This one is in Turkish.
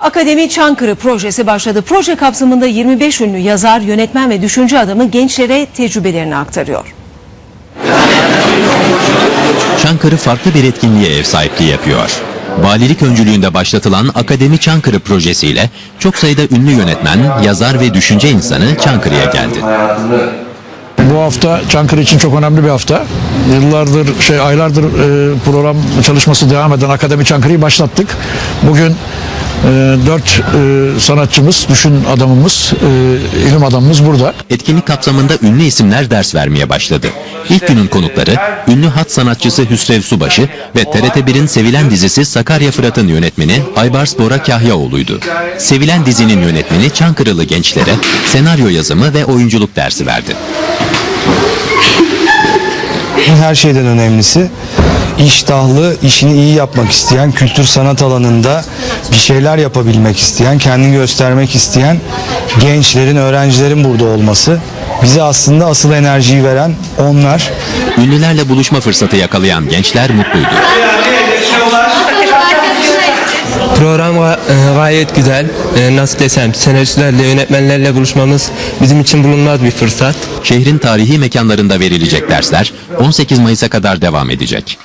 Akademi Çankırı projesi başladı. Proje kapsamında 25 ünlü yazar, yönetmen ve düşünce adamı gençlere tecrübelerini aktarıyor. Çankırı farklı bir etkinliğe ev sahipliği yapıyor. Valilik öncülüğünde başlatılan Akademi Çankırı projesiyle çok sayıda ünlü yönetmen, yazar ve düşünce insanı Çankırı'ya geldi. Bu hafta Çankırı için çok önemli bir hafta. Yıllardır, şey aylardır e, program çalışması devam eden Akademi Çankırı'yı başlattık. Bugün dört e, sanatçımız, düşün adamımız, e, ilim adamımız burada. Etkinlik kapsamında ünlü isimler ders vermeye başladı. İlk günün konukları ünlü hat sanatçısı Hüsrev Subaşı ve TRT1'in sevilen dizisi Sakarya Fırat'ın yönetmeni Aybars Bora Kahyaoğlu'ydu. Sevilen dizinin yönetmeni Çankırılı gençlere senaryo yazımı ve oyunculuk dersi verdi. her şeyden önemlisi iştahlı, işini iyi yapmak isteyen, kültür sanat alanında bir şeyler yapabilmek isteyen, kendini göstermek isteyen gençlerin, öğrencilerin burada olması. Bize aslında asıl enerjiyi veren onlar. Ünlülerle buluşma fırsatı yakalayan gençler mutluydu. Program e, gayet güzel. E, Nasıl desem senaristlerle, yönetmenlerle buluşmamız bizim için bulunmaz bir fırsat. Şehrin tarihi mekanlarında verilecek dersler 18 Mayıs'a kadar devam edecek.